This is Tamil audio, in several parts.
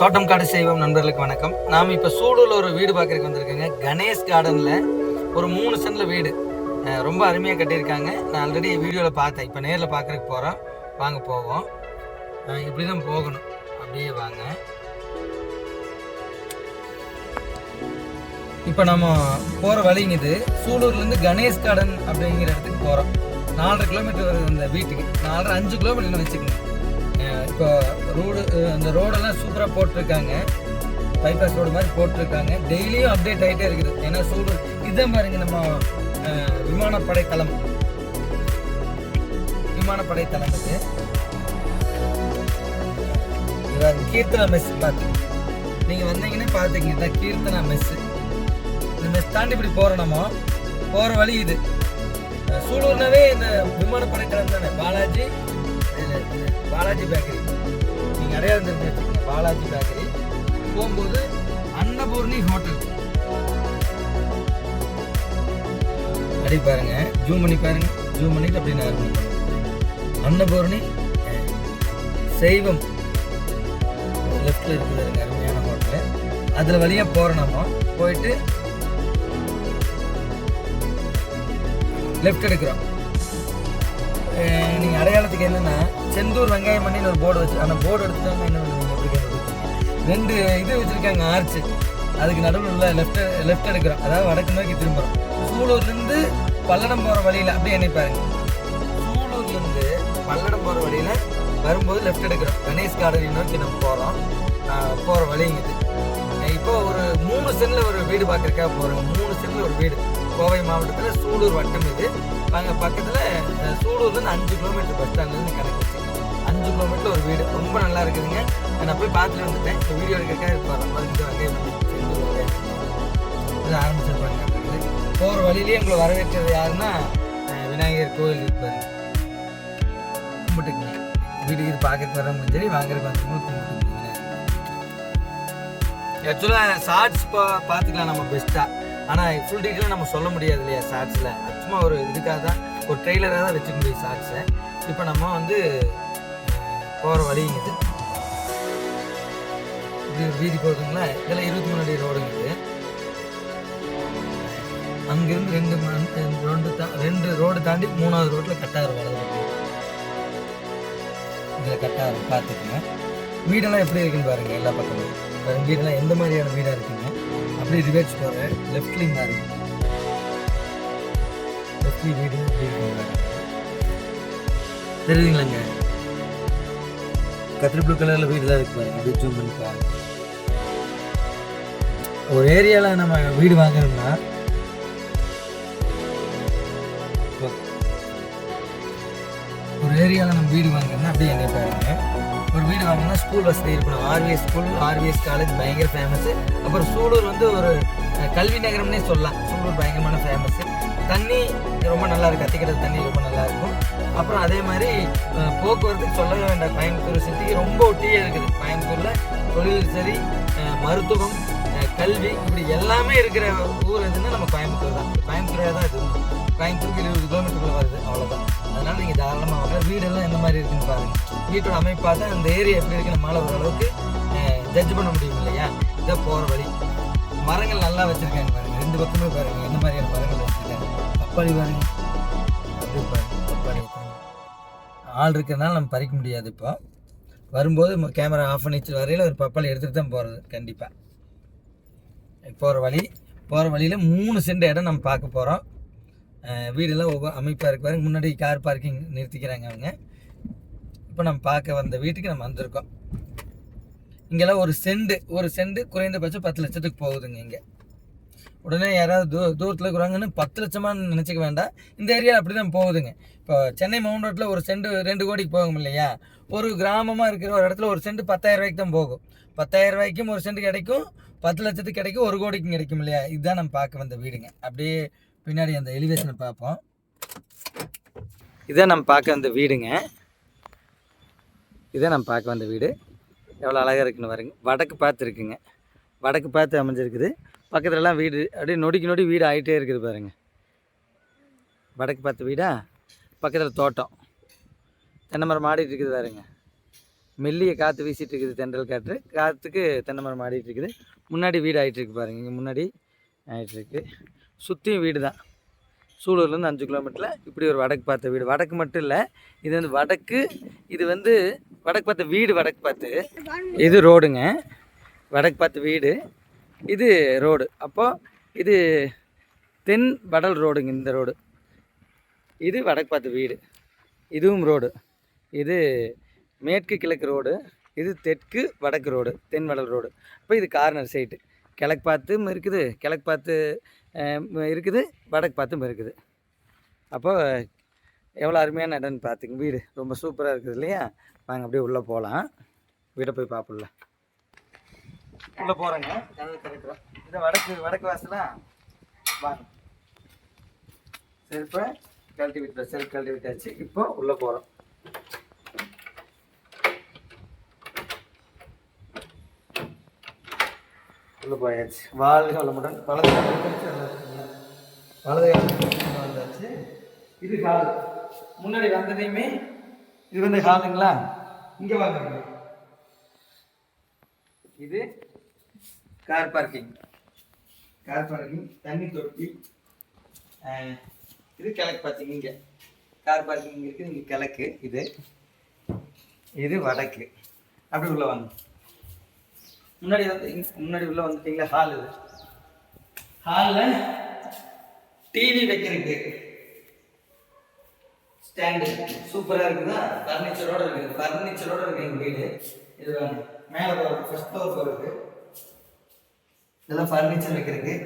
தோட்டம் காடு செய்வோம் நண்பர்களுக்கு வணக்கம். நாம் இப்போ சூலூரில் ஒரு வீடு பார்க்குறதுக்கு வந்திருக்கேங்க. கணேஷ் கார்டனில் ஒரு மூணு சென்டில் வீடு. ரொம்ப அருமையாக கட்டியிருக்காங்க. நான் ஆல்ரெடி வீடியோவில் பார்த்தேன். இப்போ நேரில் பார்க்குறதுக்கு போகிறோம் வாங்க போவோம். இப்படி தான் போகணும். அப்படியே வாங்க. இப்போ நம்ம போகிற வழிங்க இது. சூலூர்லேருந்து கணேஷ் கார்டன் அப்படிங்கிற இடத்துக்கு போகிறோம் நாலரை கிலோமீட்டர் வருது அந்த வீட்டுக்கு. நாலரை அஞ்சு கிலோமீட்டர்னு வச்சுக்கோங்க. இப்போ ரோடு அந்த ரோடெல்லாம் சூப்பராக போட்டிருக்காங்க. பைபாஸ் ரோடு மாதிரி போட்டிருக்காங்க. டெய்லியும் அப்டேட் ஆகிட்டே இருக்குது. ஏன்னா சூடு இதே மாதிரிங்க நம்ம விமானப்படை தளம் விமானப்படை தளம் இது இவர் கீர்த்தனா மெஸ் பார்த்து நீங்கள் வந்தீங்கன்னா பார்த்துக்கிங்க இதான் கீர்த்தனா மெஸ்ஸு இந்த மெஸ் தாண்டி இப்படி போகிறோமோ போகிற வழி இது. சூலூர்னாவே இந்த விமானப்படை தளம் தானே? பாலாஜி பாலாஜி பேக்கரி நீங்கள் அடையாளம் தெரிஞ்சு வச்சுக்கோங்க பாலாஜி பேக்கரி. போகும்போது அன்னபூர்ணி ஹோட்டல். அப்படி பாருங்க. ஜூம் பண்ணி பாருங்க. ஜூம் பண்ணிட்டு அப்படி நான் அன்னபூர்ணி சைவம் செய்வம். லெஃப்டில் இருக்குது பாருங்க, அருமையான ஹோட்டலு. அதில் வழியாக போகிறோம் நம்ம போயிட்டு லெஃப்ட் எடுக்கிறோம். நீங்கள் நீங்க அடையாளத்துக்கு என்னன்னா செந்தூர் வெங்காயம் பண்ணின்னு ஒரு போர்டு வச்சு அந்த போர்டு எடுத்துட்டாங்க என்ன பண்ணுவீங்க? எப்படி ரெண்டு இது வச்சிருக்காங்க ஆர்ச்சு அதுக்கு நடுவில் உள்ள லெஃப்ட் லெஃப்ட் எடுக்கிறோம். அதாவது வடக்கு நோக்கி திரும்புறோம். சூலூர்லேருந்து பல்லடம் போகிற வழியில் அப்படியே நினைப்பாருங்க பாருங்க. சூலூர்லேருந்து பல்லடம் போகிற வழியில் வரும்போது லெஃப்ட் எடுக்கிறோம். கணேஷ் கார்டன் நோக்கி நம்ம போகிறோம் போகிற வழிங்க இப்போ ஒரு மூணு சென்னில் ஒரு வீடு பார்க்கறதுக்காக போகிறோம் மூணு சென்டில் ஒரு வீடு. கோவை மாவட்டத்தில் சூலூர் வட்டம் இது. அங்கே பக்கத்தில் சூலூர்லேருந்து அஞ்சு கிலோமீட்டர் பஸ் ஸ்டாண்ட்லேருந்து கணக்கு வச்சு அஞ்சு கிலோமீட்டர் ஒரு வீடு. ரொம்ப நல்லா இருக்குதுங்க. நான் போய் பார்த்துட்டு வந்துட்டேன். இந்த வீடியோ எடுக்கிறக்காக இருப்பாங்க வந்து வகையை இது ஆரம்பிச்சிருப்பாங்க போகிற வழியிலேயே எங்களை வரவேற்கிறது யாருன்னா விநாயகர் கோயில் இருப்பார். கும்பிட்டுக்குங்க. வீட்டுக்கு இது பார்க்கறதுக்கு வரவங்க சரி வாங்குறதுக்கு வந்தவங்களும் கும்பிட்டுக்குங்க. ஆக்சுவலாக ஷார்ட்ஸ் பா பார்த்துக்கலாம் நம்ம பெஸ்ட்டாக ஆனால் ஃபுல் டீட்டெயிலாக நம்ம சொல்ல முடியாது இல்லையா ஷார்ட்ஸில் சும்மா ஒரு இதுக்காக தான் ஒரு ட்ரெய்லராக தான் வச்சுக்க முடியும் ஷார்ட்ஸை இப்போ நம்ம வந்து போகிற வழிங்குது இது. ஒரு வீதி போகுதுங்களா? இதெல்லாம் இருபத்தி மூணு அடி ரோடுங்குது அங்கிருந்து ரெண்டு ரெண்டு தா ரெண்டு ரோடு தாண்டி மூணாவது ரோட்டில் கட்டாறு வளர்ந்து இதில் கட்டாறு பார்த்துக்குங்க வீடெல்லாம் எப்படி இருக்குன்னு பாருங்க எல்லா பக்கமும். வீடெல்லாம் எந்த மாதிரியான வீடாக இருக்குங்க அப்படியே ரிவர்ஸ் போகிறேன் லெஃப்ட்லேயும் பாருங்க. லெஃப்ட்லி வீடு தெரியுதுங்களாங்க? கத்திரி ப்ளூ கலரில் வீடு தான் இருக்கு பாருங்க. ஜூம் பண்ணி பாருங்க. ஒரு ஏரியாவில் நம்ம வீடு வாங்கணும்னா ஒரு ஏரியாவில் நம்ம வீடு வாங்கணும்னா அப்படியே எங்கே பாருங்க. ஒரு வீடு வாங்கினா ஸ்கூல் வசதி இருக்கணும் ஆர்விஎஸ் ஸ்கூல் ஆர்விஎஸ் காலேஜ் பயங்கர ஃபேமஸ்ஸு அப்புறம் சூலூர் வந்து ஒரு கல்வி நகரம்னே சொல்லலாம். சூலூர் பயங்கரமான ஃபேமஸ் தண்ணி ரொம்ப நல்லா இருக்கு. அத்திக்கடல் தண்ணி ரொம்ப நல்லா இருக்கும். அப்புறம் அதே மாதிரி போக்குவரத்து போக்குவரத்துக்கு சொல்லவே வேண்டாம். கோயம்புத்தூர் சிட்டிக்கு ரொம்ப ஒட்டியே இருக்குது. கோயம்புத்தூரில் தொழில் சரி மருத்துவம் கல்வி இப்படி எல்லாமே இருக்கிற ஊர் எதுன்னா நம்ம கோயம்புத்தூர் தான். கோயம்புத்தூரே தான் இது. கோயம்புத்தூருக்கு இருபது கிலோமீட்டருக்குள்ள வருது. அவ்வளோதான் அதனால் நீங்கள் தாராளமாக வாங்க. வீடெல்லாம் எந்த மாதிரி இருக்குன்னு பாருங்கள் வீட்டோட அமைப்பாக தான் அந்த ஏரியா எப்படி இருக்கு நம்மளால் ஓரளவுக்கு ஜட்ஜ் பண்ண முடியும் இல்லையா? இதை போகிற வழி. மரங்கள் நல்லா வச்சுருக்காங்க பாருங்கள் ரெண்டு பக்கமே பாருங்கள் எந்த மாதிரியான மரங்கள் பப்பாளி பாருங்க பாருங்க பப்பாளி ஆள் இருக்கிறதுனால நம்ம பறிக்க முடியாது இப்போ. வரும்போது கேமரா ஆஃப் பண்ணி வச்சு வரையில் ஒரு பப்பாளி எடுத்துகிட்டு தான் போகிறது கண்டிப்பாக போகிற வழி போகிற வழியில் மூணு சென்ட் இடம் நம்ம பார்க்க போகிறோம் வீடெல்லாம் ஒவ்வொரு அமைப்பாக இருக்கு பாருங்க. முன்னாடி கார் பார்க்கிங் நிறுத்திக்கிறாங்க அவங்க. இப்போ நம்ம பார்க்க வந்த வீட்டுக்கு நம்ம வந்திருக்கோம். இங்கெல்லாம் ஒரு செண்டு ஒரு செண்டு குறைந்தபட்சம் பத்து லட்சத்துக்கு போகுதுங்க இங்கே. உடனே யாராவது தூ தூரத்தில் இருக்கிறாங்கன்னு பத்து லட்சமான்னு நினச்சிக்க வேண்டாம். இந்த ஏரியாவில் அப்படி தான் போகுதுங்க. இப்போ சென்னை மவுண்ட் ரோட்டில் ஒரு செண்டு ரெண்டு கோடிக்கு போகும் இல்லையா? ஒரு கிராமமாக இருக்கிற ஒரு இடத்துல ஒரு செண்டு பத்தாயிரம் ரூபாய்க்கு தான் போகும். பத்தாயிரம் ரூபாய்க்கும் ஒரு செண்டு கிடைக்கும் பத்து லட்சத்துக்கு கிடைக்கும் ஒரு கோடிக்கும் கிடைக்கும் இல்லையா? இதுதான் நம்ம பார்க்க வந்த வீடுங்க. அப்படியே பின்னாடி அந்த எலிவேஷனை பார்ப்போம். இதான் நம்ம பார்க்க வந்த வீடுங்க. இதான் நம்ம பார்க்க வந்த வீடு. எவ்வளோ அழகாக இருக்குன்னு பாருங்க. வடக்கு பார்த்து இருக்குங்க வடக்கு பார்த்து அமைஞ்சிருக்குது. பக்கத்துலலாம் வீடு அப்படியே நொடிக்கு நொடி வீடு ஆகிட்டே இருக்குது பாருங்கள் வடக்கு பார்த்து வீடா? பக்கத்தில் தோட்டம். தென்னை மரம் ஆடிட்டு இருக்குது பாருங்க. மெல்லிய காற்று வீசிகிட்டு இருக்குது தென்றல் காற்று. காற்றுக்கு தென்னை மரம் ஆடிட்டு இருக்குது. முன்னாடி வீடு ஆகிட்டு இருக்கு பாருங்க. இங்கே முன்னாடி ஆகிட்டுருக்கு சுற்றியும் வீடு தான் சூலூர்லேருந்து அஞ்சு கிலோமீட்டரில் இப்படி ஒரு வடக்கு பார்த்த வீடு. வடக்கு மட்டும் இல்லை இது வந்து வடக்கு இது வந்து வடக்கு பார்த்த வீடு வடக்கு பார்த்து. இது ரோடுங்க. வடக்கு பார்த்த வீடு. இது ரோடு. அப்போது இது தென் வடல் ரோடுங்க இந்த ரோடு. இது வடக்கு பார்த்து வீடு. இதுவும் ரோடு. இது மேற்கு கிழக்கு ரோடு. இது தெற்கு வடக்கு ரோடு. தென் வடல் ரோடு. அப்போ இது கார்னர் சைட்டு கிழக்கு பார்த்தும் இருக்குது கிழக்கு பார்த்து இருக்குது வடக்கு பார்த்தும் இருக்குது. அப்போ எவ்வளோ அருமையான இடம்னு பார்த்துங்க வீடு ரொம்ப சூப்பராக இருக்குது இல்லையா? நாங்கள் அப்படியே உள்ளே போகலாம். வீட்டை போய் பார்ப்போம்ல. உள்ளே போகிறேங்க கதவு திறக்கிறோம் இது வடக்கு வடக்கு வாசலா? வாங்க செருப்பை கழட்டி விட்டுறோம் செருப்பு கழட்டி விட்டாச்சு. இப்போ உள்ளே போகிறோம் உள்ளே போயாச்சு. வாழ்க வளமுடன். வலது வலது வந்தாச்சு? இது ஹால் முன்னாடி வந்ததையுமே இது வந்து ஹாலுங்களா இங்கே வாங்க. இது கார் பார்க்கிங் கார் பார்க்கிங் தண்ணி தொட்டி இது கிழக்கு பார்த்தீங்க இங்கே. கார் பார்க்கிங் இருக்குது இங்கே கிழக்கு இது. இது வடக்கு. அப்படி உள்ளே வாங்க. முன்னாடி வந்து முன்னாடி உள்ளே வந்துட்டீங்களா? ஹால் இது. ஹாலில் டிவி வைக்கிறதுக்கு ஸ்டாண்டு சூப்பராக இருக்குதா? ஃபர்னிச்சரோடு இருக்குது ஃபர்னிச்சரோடு இருக்குது எங்கள் வீடு. இது வாங்க மேலே போகிறது ஃபர்ஸ்ட் ஃப்ளோர் போகிறது இதெல்லாம் ஃபர்னிச்சர் வைக்கிறதுக்கு.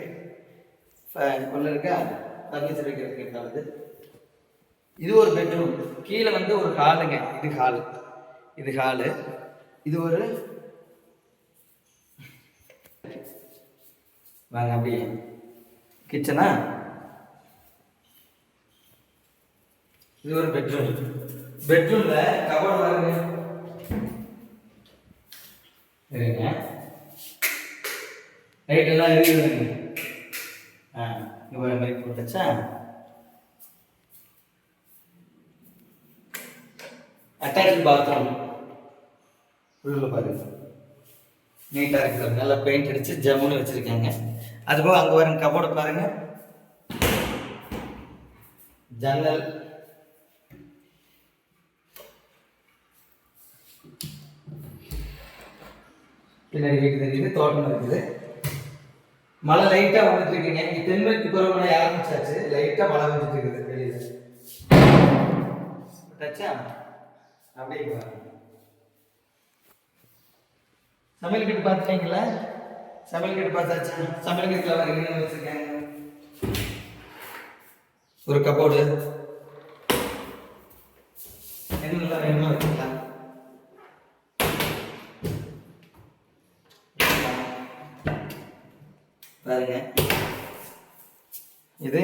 உள்ள இருக்கா? ஃபர்னிச்சர் வைக்கிறதுக்கு நல்லது இது ஒரு பெட்ரூம் கீழே வந்து ஒரு ஹாலுங்க இது ஹாலு இது ஹாலு இது ஒரு வாங்க அப்படியே கிச்சனா இது ஒரு பெட்ரூம் பெட்ரூம்ல கபோர்டு பாருங்க லைட் எல்லாம் இருக்குதுங்க ஆ ஒரு மாதிரி போட்டுச்சா அட்டாச் பாத்ரூம் உள்ள பாருங்க நீட்டாக இருக்குது நல்லா பெயிண்ட் அடிச்சு ஜம்முன்னு வச்சுருக்காங்க. அதுபோக அங்கே பாருங்க கபோர்டு பாருங்க. ஜன்னல் பின்னாடி வீடு தெரியுது தோட்டம் இருக்குது. மழை லைட்டாக வந்துட்டு இருக்கீங்க இங்க தென்மேற்கு பருவமழை ஆரம்பிச்சாச்சு. லைட்டாக மழை வந்துட்டு இருக்குது வெளியில. டச்சா அப்படியே பாருங்க சமையல் கட்டு பார்த்துட்டீங்களா? சமையல் கட்டு பார்த்தாச்சா? சமையல் கட்டில் வர என்ன ஒரு கபோர்டு என்னெல்லாம் வேணுமோ வச்சுக்கலாம் பாருங்க இது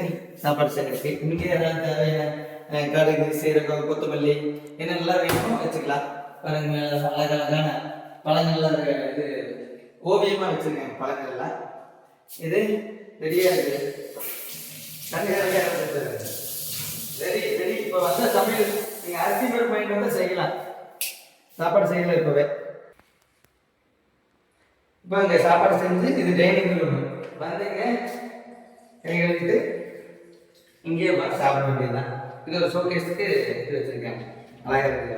சாப்பாடு செய்யறதுக்கு இங்கே ஏதாவது தேவையான கடுகு சீரகம் கொத்தமல்லி என்னெல்லாம் வேணுமோ வச்சுக்கலாம். பாருங்க அழகழகான பழங்கள்லாம் இது ஓவியமா வச்சுருக்கேன் பழங்கள்லாம். இது ரெடியா இருக்கு. தண்ணி ரெடியா ரெடி ரெடி இப்போ வந்த சமையல் நீங்க அரிசி பருப்பு வாங்கிட்டு வந்து செய்யலாம். சாப்பாடு செய்யலாம் இப்போவே. இப்போ இங்கே சாப்பாடு செஞ்சு இது டைனிங் ரூம் வந்தீங்க கை கழுவிட்டு இங்கேயே உட்காந்து சாப்பிட வேண்டியதுதான். இது ஒரு ஷோகேஸுக்கு இது வச்சுருக்கேன். அழகாக இருக்குது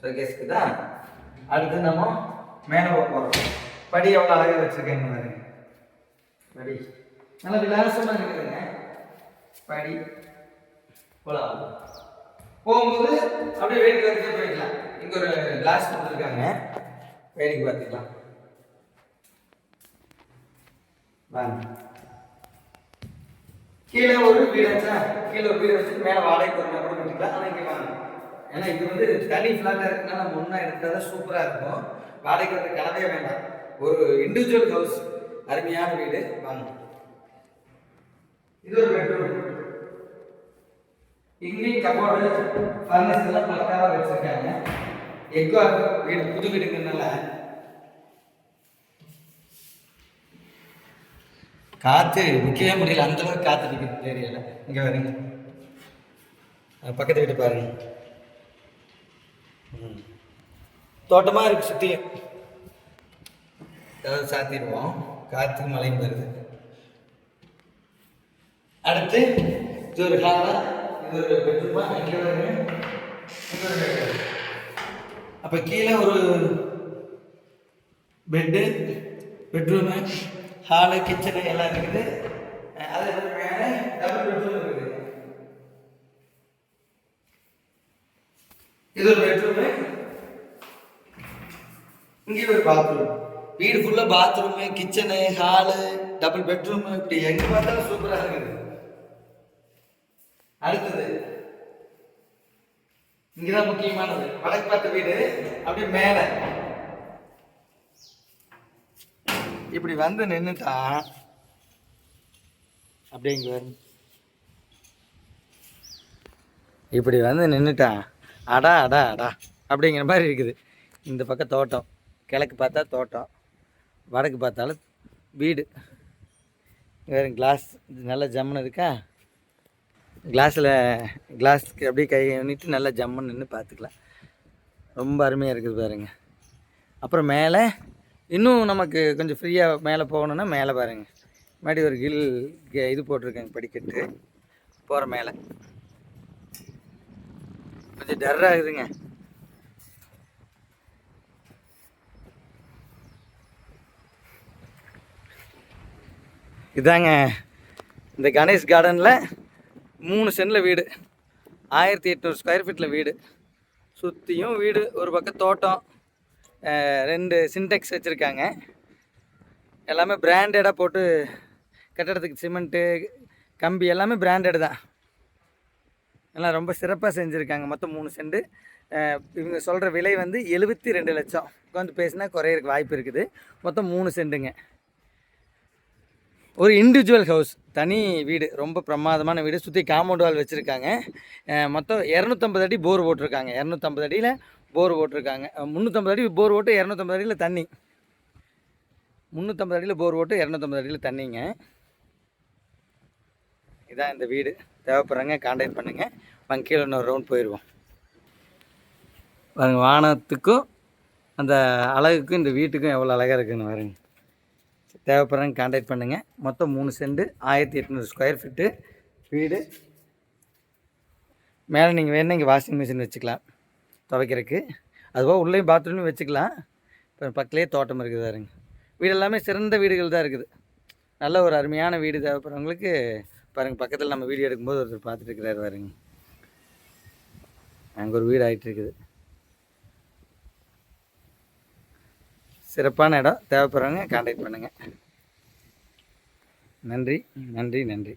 ஷோகேஸுக்கு தான். அடுத்து நம்ம மேலே போகிறோம் படி எவ்வளோ அழகாக வச்சுருக்கேங்க பாருங்க. படி. நல்லா விலாசமாக இருக்குதுங்க. படி. போகலாம் போகும்போது அப்படியே வேடிக்கை பார்த்துட்டு போயிடலாம். இங்கே ஒரு கிளாஸ் கொடுத்துருக்காங்க வேடிக்கை பார்த்துக்கலாம். வாங்க. கீழே ஒரு வீடு வச்சா கீழே ஒரு வீடு வச்சுட்டு மேலே வாடகைக்கு ஒரு கூட கட்டிக்கலாம் ஆனால் இங்கே வாங்க. ஏன்னா இது வந்து தனி ஃப்ளாட்டாக இருக்குன்னா நம்ம ஒன்றா எடுத்தால் தான் சூப்பராக இருக்கும். வாடகைக்கு வந்து கலவே வேண்டாம். ஒரு இண்டிவிஜுவல் ஹவுஸ் அருமையான வீடு. வாங்க. இது ஒரு பெட்ரூம் இங்கேயும் கபோர்டு ஃபர்னிச்சர்லாம் பக்காவாக வச்சுருக்காங்க. எக்கோ வீடு புது வீடுங்கிறதுனால காற்று நிற்கவே முடியல. அந்த அளவுக்கு காற்று நிற்குது ஏரியாவில் இங்கே வருங்க பக்கத்து வீட்டு பாருங்க. ம். தோட்டமாக இருக்கு சுற்றியும் ஏதாவது சாத்திடுவோம். காற்று மழையும் வருது. அடுத்து இது ஒரு ஹாலா இது ஒரு பெட்ரூமா இங்கே வருங்க அப்போ கீழே ஒரு பெட்டு பெட்ரூமு ஹாலு கிச்சனு எல்லாம் இருக்குது. அதே மாதிரி மேலே டபுள் பெட்ரூம் இருக்குது. இது ஒரு பெட்ரூமு இங்கே ஒரு பாத்ரூம் வீடு ஃபுல்லாக bathroom kitchen hall double bedroom இப்படி எங்கே பார்த்தாலும் சூப்பராக இருக்குது. அடுத்தது இங்கதான் முக்கியமானது. வடக்கு பார்த்த வீடு அப்படியே மேலே. இப்படி வந்து நின்றுட்டா அப்படிங்க. இப்படி வந்து நின்றுட்டான் அடா அடா அடா அப்படிங்கிற மாதிரி இருக்குது. இந்த பக்கம் தோட்டம் கிழக்கு பார்த்தா தோட்டம் வடக்கு பார்த்தாலும் வீடு. வேறு கிளாஸ் நல்லா நல்ல ஜம்முன்னு இருக்கா? கிளாஸில் கிளாஸ்க்கு அப்படியே கை பண்ணிட்டு நல்லா ஜம்முன்னு நின்று பார்த்துக்கலாம். ரொம்ப அருமையாக இருக்குது பாருங்க. அப்புறம் மேலே இன்னும் நமக்கு கொஞ்சம் ஃப்ரீயாக மேலே போகணுன்னா மேலே பாருங்க. முன்னாடி ஒரு கில் இது போட்டிருக்கேங்க படிக்கட்டு. போகிற மேலே. கொஞ்சம் டர் ஆகுதுங்க இதாங்க இந்த கணேஷ் கார்டனில் மூணு சென்டில் வீடு. ஆயிரத்தி எட்நூறு ஸ்கொயர் ஃபீட்டில் வீடு. சுற்றியும் வீடு ஒரு பக்கம் தோட்டம். ரெண்டு சின்டெக்ஸ் வச்சுருக்காங்க. எல்லாமே பிராண்டடாக போட்டு கட்டடத்துக்கு சிமெண்ட்டு கம்பி எல்லாமே பிராண்டடு தான். எல்லாம் ரொம்ப சிறப்பாக செஞ்சுருக்காங்க. மொத்தம் மூணு செண்டு இவங்க சொல்கிற விலை வந்து எழுபத்தி ரெண்டு லட்சம். உட்காந்து பேசினா குறையிறதுக்கு வாய்ப்பு இருக்குது. மொத்தம் மூணு செண்டுங்க ஒரு இண்டிவிஜுவல் ஹவுஸ் தனி வீடு ரொம்ப பிரமாதமான வீடு. சுற்றி காம்பவுண்ட் வால் வச்சுருக்காங்க. மொத்தம் இரநூத்தம்பது அடி போர் போட்டிருக்காங்க. இரநூத்தம்பது அடியில் போர் போட்டிருக்காங்க. முந்நூற்றம்பது அடி போர் ஓட்டு இரநூத்தம்பது அடியில் தண்ணி. முந்நூற்றம்பது அடியில் போர் ஓட்டு இரநூத்தம்பது அடியில் தண்ணிங்க. இதான் இந்த வீடு. தேவைப்படுறாங்க காண்டாக்ட் பண்ணுங்கள் வாங்க கீழே இன்னொரு ரவுண்ட் போயிடுவோம் பாருங்க வானத்துக்கும் அந்த அழகுக்கும் இந்த வீட்டுக்கும் எவ்வளோ அழகாக இருக்குன்னு பாருங்க. தேவைப்படுறாங்க காண்டாக்ட் பண்ணுங்கள் மொத்தம் மூணு செண்டு ஆயிரத்தி எட்நூறு ஸ்கொயர் ஃபீட்டு வீடு. மேலே நீங்கள் வேணுன்னா இங்கே வாஷிங் மிஷின் வச்சுக்கலாம். துவைக்கிறதுக்கு. அதுபோக உள்ளேயும் பாத்ரூம்லையும் வச்சுக்கலாம். இப்போ பக்கத்துலேயே தோட்டம் இருக்குது பாருங்க. வீடு எல்லாமே சிறந்த வீடுகள் தான் இருக்குது. நல்ல ஒரு அருமையான வீடு தேவைப்படுறவங்களுக்கு பாருங்கள் பக்கத்தில் நம்ம வீடியோ எடுக்கும்போது ஒருத்தர் பார்த்துட்டு பாருங்க. அங்கே ஒரு வீடு ஆகிட்டு இருக்குது சிறப்பான இடம். தேவைப்படுறவங்க கான்டாக்ட் பண்ணுங்கள் நன்றி நன்றி நன்றி.